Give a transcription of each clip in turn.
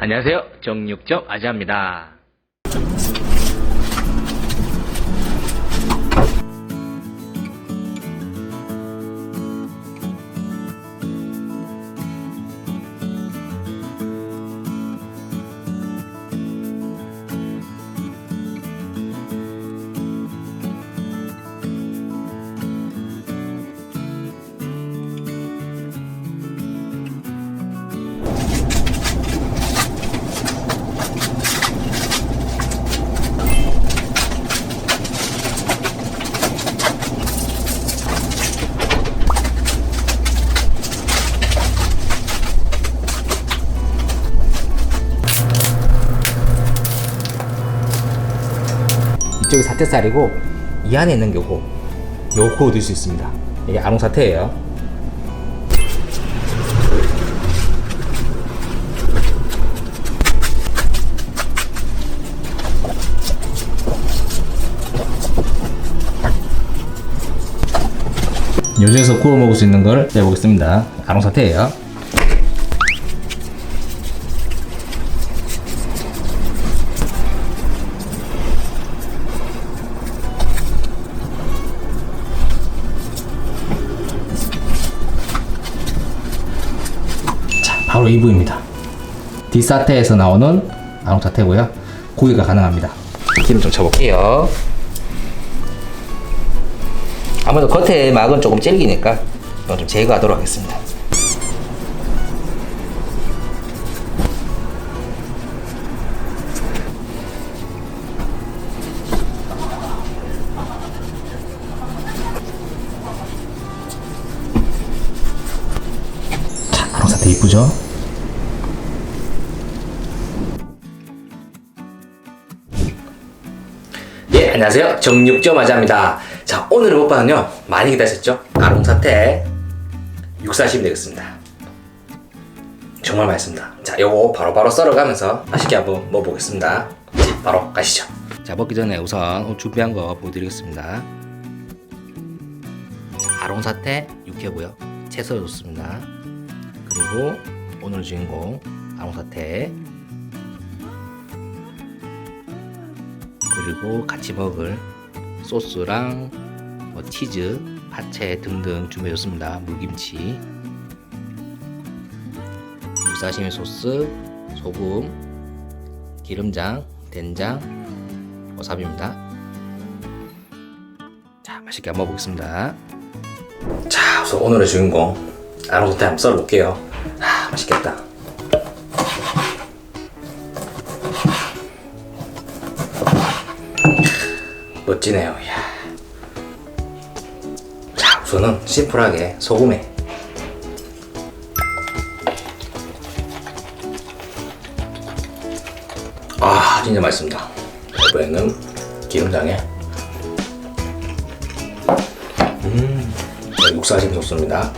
안녕하세요. 정육점 아지아입니다. 이쪽이 사태살이고 이 안에 있는 게 요거 요거 넣을 수 있습니다. 이게 아롱사태예요. 요즘에서 구워 먹을 수 있는 걸 내보겠습니다. 아롱사태예요. 바로 2부입니다. 디사테에서 나오는 아롱사태고요. 구이가 가능합니다. 기름 좀 쳐볼게요. 아무래도 겉에 막은 조금 질기니까 이건 좀 제거하도록 하겠습니다. 자, 아롱사태 이쁘죠? 안녕하세요. 정육점 아자입니다. 자, 오늘의 먹방은요, 많이 기다리셨죠? 아롱사태 육사시면 되겠습니다. 정말 맛있습니다. 자, 요거 바로바로 썰어가면서 맛있게 한번 먹어보겠습니다. 자, 바로 가시죠. 자, 먹기 전에 우선 오늘 준비한 거 보여드리겠습니다. 자, 아롱사태 육회고요. 채 썰어줬습니다. 그리고 오늘 주인공 아롱사태 그리고 같이 먹을 소스랑 뭐 치즈, 파채 등등 준비해줬습니다. 물김치, 육사시미 소스, 소금, 기름장, 된장, 와사비입니다. 자, 맛있게 한번 먹어보겠습니다. 자, 우선 오늘의 주인공 아롱소태 한번 썰어볼게요. 아, 맛있겠다. 멋지네요. 이야. 자, 우선은 심플하게 소금에 아, 진짜 맛있습니다. 이번에는 기름장에 음, 육사심 소스입니다.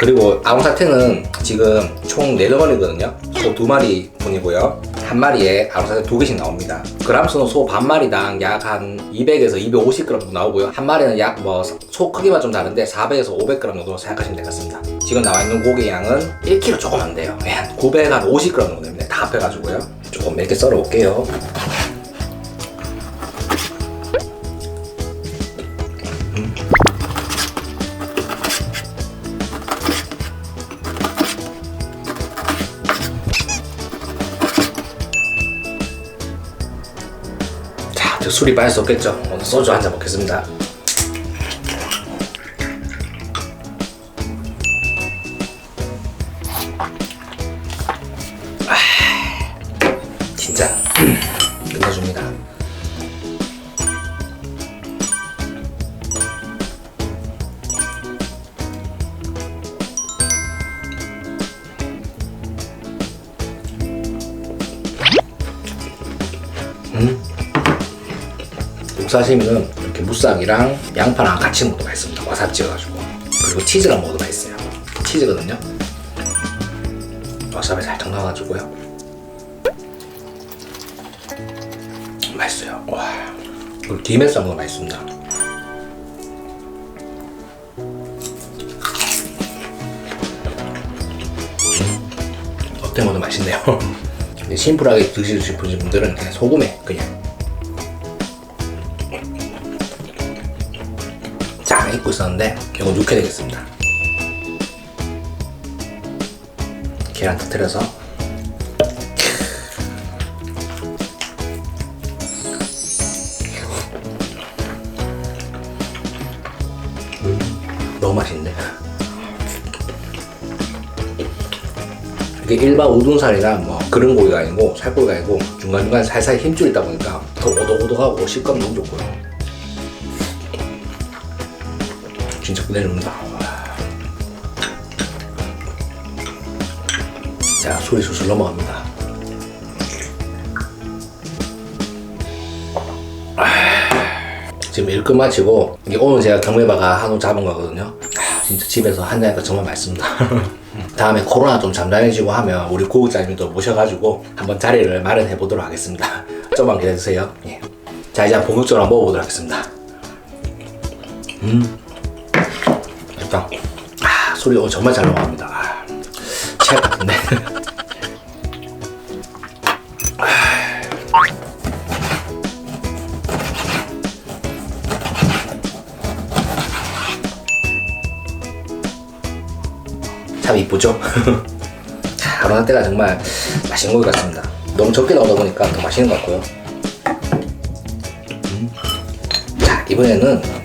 그리고 아롱사태는 지금 총 4덩어리거든요. 소 2마리 분이고요. 한 마리에 아롱사태 2개씩 나옵니다. 그람수는 소 반마리당 약 한 200에서 250g 정도 나오고요. 한 마리는 약 뭐 소 크기만 좀 다른데 400에서 500g 정도 생각하시면 되겠습니다. 지금 나와 있는 고기 양은 1kg 조금 안 돼요. 예, 950g 정도 됩니다. 다 합해가지고요. 조금 몇 개 썰어 볼게요 자, 저 술이 빠질 수 없겠죠. 오늘 소주 한 잔 먹겠습니다. 육사시미는 이렇게 무쌈이랑 양파랑 같이 먹어도 맛있습니다. 와사비 찍어가지고. 그리고 치즈랑 먹어도 맛있어요. 치즈거든요. 와사비 살짝 넣어가지고요. 맛있어요. 와. 그리고 김에 거 맛있습니다. 어떤 것도 맛있네요. 심플하게 드시고 싶으신 분들은 그냥 소금에 그냥 쫙 익고 있었는데 이거 넣게 되겠습니다. 계란 터뜨려서. 너무 맛있는데 이게 일반 우둔살이나 뭐 그런 고기가 아니고 살고기가 아니고 중간중간 살살 힘줄 있다 보니까 더 오독오독하고 식감 너무 좋고요 진짜 끝내줍니다 자 소리 술술 넘어갑니다 지금 일 끝 마치고 이게 오늘 제가 경매바가 한우 잡은 거거든요. 아, 진짜 집에서 한잔하니까 정말 맛있습니다. 다음에 코로나 좀 잠잠해지고 하면 우리 고급자님도 모셔가지고 한번 자리를 마련해 보도록 하겠습니다. 좀만 기다려주세요. 예. 자 이제 본격적으로 먹어보도록 하겠습니다. 음, 일단 아 소리 오늘 정말 잘 넘어갑니다. 아, 것 같은데. 참 이쁘죠? 아로나 때가 정말 맛있는 것 같습니다. 너무 적게 나오다 보니까 더 맛있는 것 같고요. 음. 자 이번에는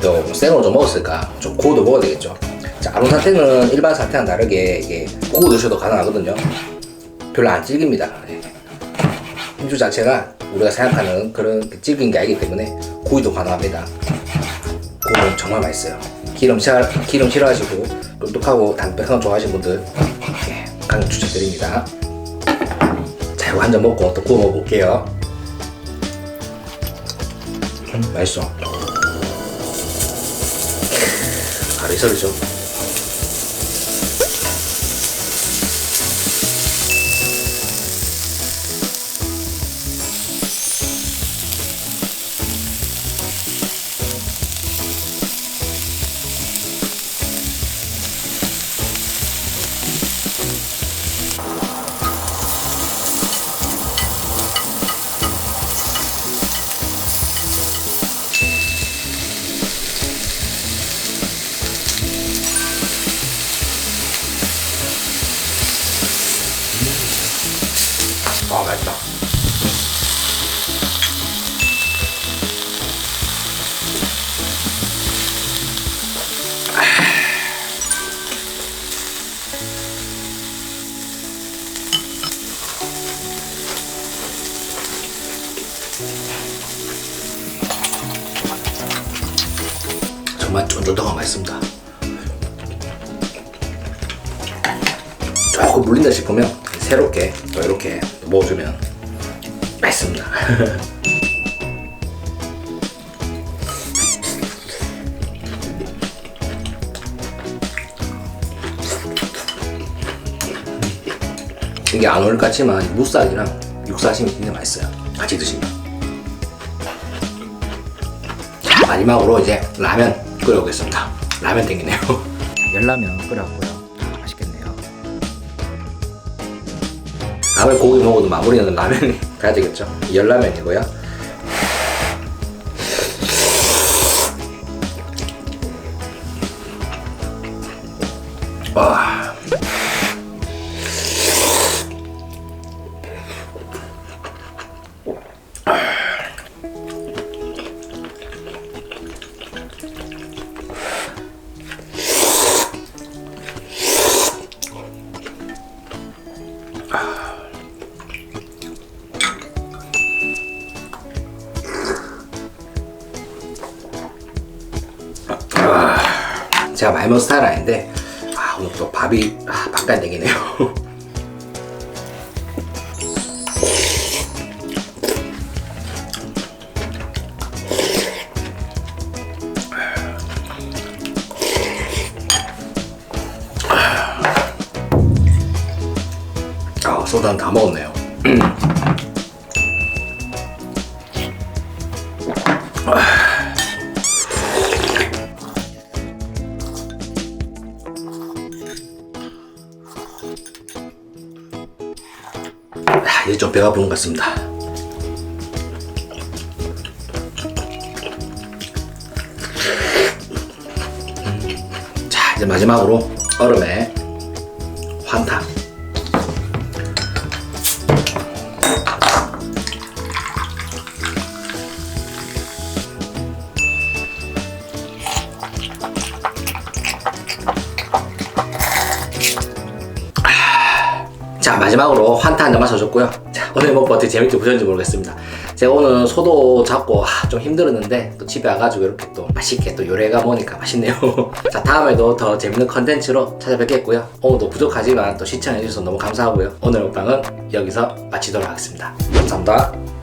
또 생으로 좀 먹었으니까 좀 구워도 먹어야 되겠죠. 자 아로나 사태는 일반 사태랑 다르게 이게 구워 드셔도 가능하거든요. 별로 안 질깁니다. 예. 힘주 자체가 우리가 생각하는 그런 그 질긴 게 아니기 때문에 구이도 가능합니다. 구우면 정말 맛있어요. 기름 싫어, 기름 싫어하시고 쫀득하고 담백한 거 좋아하시는 분들 예, 강력 추천드립니다. 자, 이거 한 잔 먹고 또 구워 먹어볼게요. 음, 맛있어. 바로 이 소리죠. 아, 조금 물린다 싶으면 새롭게 또 이렇게 먹어주면 맛있습니다. 이게 안 어울릴 것 같지만 무싹이랑 육사심이 굉장히 맛있어요. 같이 드시면. 자, 마지막으로 이제 라면 끓여보겠습니다. 라면 땡기네요. 열라면 끓여왔고요. 아무리 고기 먹어도 마무리는 라면이 가야 되겠죠. 열라면이고요. 와. 제가 먹은 스타일 아닌데 아, 오늘 또 밥이 아, 밥까지 되기네요. 아, 한다 먹었네요. 배가 부른 것 같습니다. 음, 자 이제 마지막으로 얼음에 한 잔만 써줬고요. 자 오늘 먹고 어떻게 재밌게 보셨는지 모르겠습니다. 제가 오늘 소도 잡고 아, 좀 힘들었는데 또 집에 와가지고 이렇게 또 맛있게 또 요리가 먹으니까 맛있네요. 자 다음에도 더 재밌는 컨텐츠로 찾아뵙겠고요. 오늘도 부족하지만 또 시청해주셔서 너무 감사하고요. 오늘 먹방은 여기서 마치도록 하겠습니다. 감사합니다